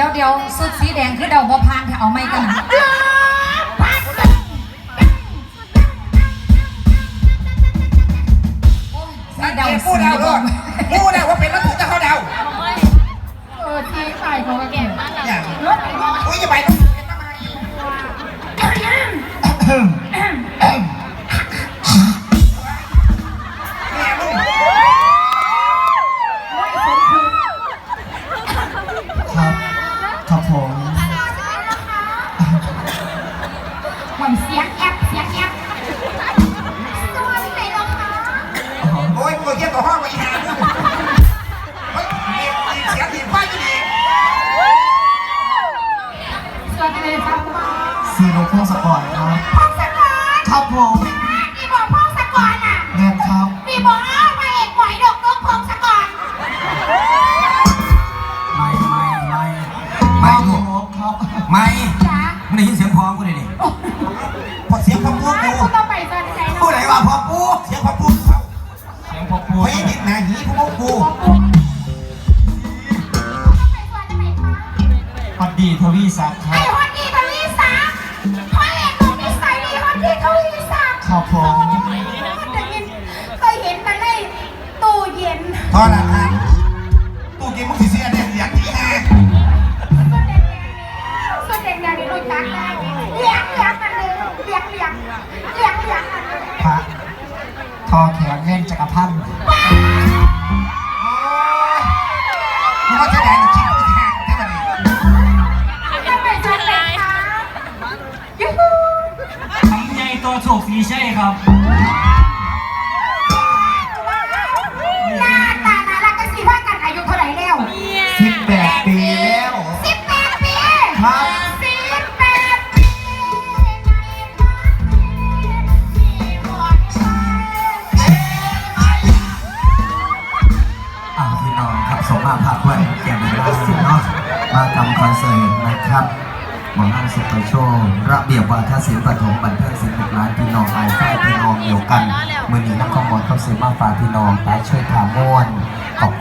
ดี๋ยวเดี๋ยวสุดสีแดงคือเดาบ่พานถ้าเอาไม่กันนะสีเดาเก็บสีผู้เดาบ่ด้วยผู้เดาว่าเป็นรถถูกจะเข้าเดาเออที่ขายของแก่มากอย่างอุ้ยอย่าไปต้อง ผมหมันเสียงแอบเสียงแอบตัวที่ไหนหรอคะอ๋อโอ้ยตัวเยี่ยมตัวห้องมาอีกหาเฮ้ยมีเสียงถีบไฟก็ดีสวัสดีครับซีโรพงศกรครับพงศกรครับผม องกูเลยดิพอเสียงพอปูให้ปูคุณต้องไปสวัสดีครับกูไหนว่าพ่อปูเสียงพอปูเขาเสียงพ่อปูเฮ้ยดิดนาหีพวกปูปัดดีทวีศักดิ์คไอ้รับฮอตดีทวีศักดิ์พระเอกหนุ่มนิสัยดีฮอตดีทวีศักดิ์ครับผมได้ยินเคยเห็นแต่ในตู้เย็นทอดอาหารตู้กินมุกสีเสียเนี่ยเสียงจีแฮส่วนแดงๆนี่รู้จักนะเลี้ย พระทอแขนเล่นจักรพันธ์มึงว่าจะแดงหรือชิ้นมุกสีแฮแค่ไหนจะไปชมเลยค่ะยูฮูทำใหญ่ตัวโศกสีใช่ครับ ครับสมมาพักวันแก่เวลาเนาะมาทำคอนเสิร์ตนะครับหมอลำสุดโชว์ระเบียบวาทศิลป์ปฐมบันเทิงศิลป์ร้านพี่น้องไอ้ค่ายพี่น้องเดียวกัน มือนี้นักขโมยเข้าซื้อมาฝากพี่น้องตาช่วยพาม่วนขอบ